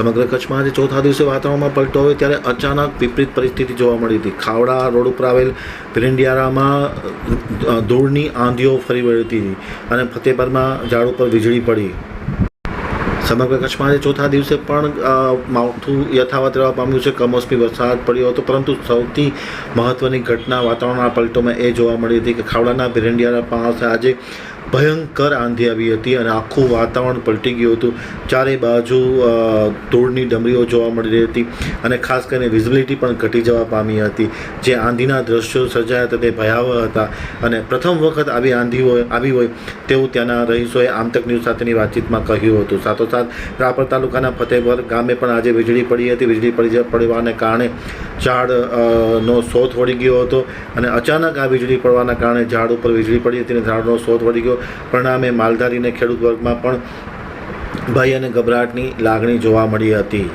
સમગ્ર કચ્છમાં આજે ચોથા દિવસે વાતાવરણમાં પલટો હોય ત્યારે અચાનક વિપરીત પરિસ્થિતિ જોવા મળી હતી. ખાવડા રોડ ઉપર આવેલ ભિરંડિયારામાં અ, ધૂળની આંધીઓ ફરી વળી હતી અને ફતેપરમાં ઝાડ ઉપર વીજળી પડી. સમગ્ર કચ્છમાં આજે ચોથા દિવસે પણ માવઠું યથાવત રહેવા પામ્યું છે. કમોસમી વરસાદ પડ્યો હતો, પરંતુ સૌથી મહત્ત્વની ઘટના વાતાવરણના પલટોમાં એ જોવા મળી હતી કે ખાવડાના ભીરંડિયાના પાસે આજે ભયંકર આંધી આવી હતી અને આખું વાતાવરણ પલટી ગયું હતું. ચારે બાજુ ધૂળની ડમરીઓ જોવા મળી રહી હતી અને ખાસ કરીને વિઝિબિલિટી પણ ઘટી જવા પામી હતી. જે આંધીના દ્રશ્યો સર્જાયા હતા, તે ભયાવહ હતા અને પ્રથમ વખત આવી આંધી હોય આવી હોય તેવું ત્યાંના રહીશોએ આમતક ન્યૂઝ સાથેની વાતચીતમાં કહ્યું હતું. સાથોસાથ રાપર તાલુકાના ફતેહપર ગામે પણ આજે વીજળી પડી હતી. વીજળી પડી પડવાને કારણે ઝાડ નો શોધ વળી ગયો હતો અને અચાનક આ વીજળી પડવાના કારણે ઝાડ ઉપર વીજળી પડી હતી અને ઝાડનો શોધ વળી ગયો. પરિણામે માલધારી અને ખેડૂત વર્ગમાં પણ ભય અને ગભરાટની લાગણી જોવા મળી હતી.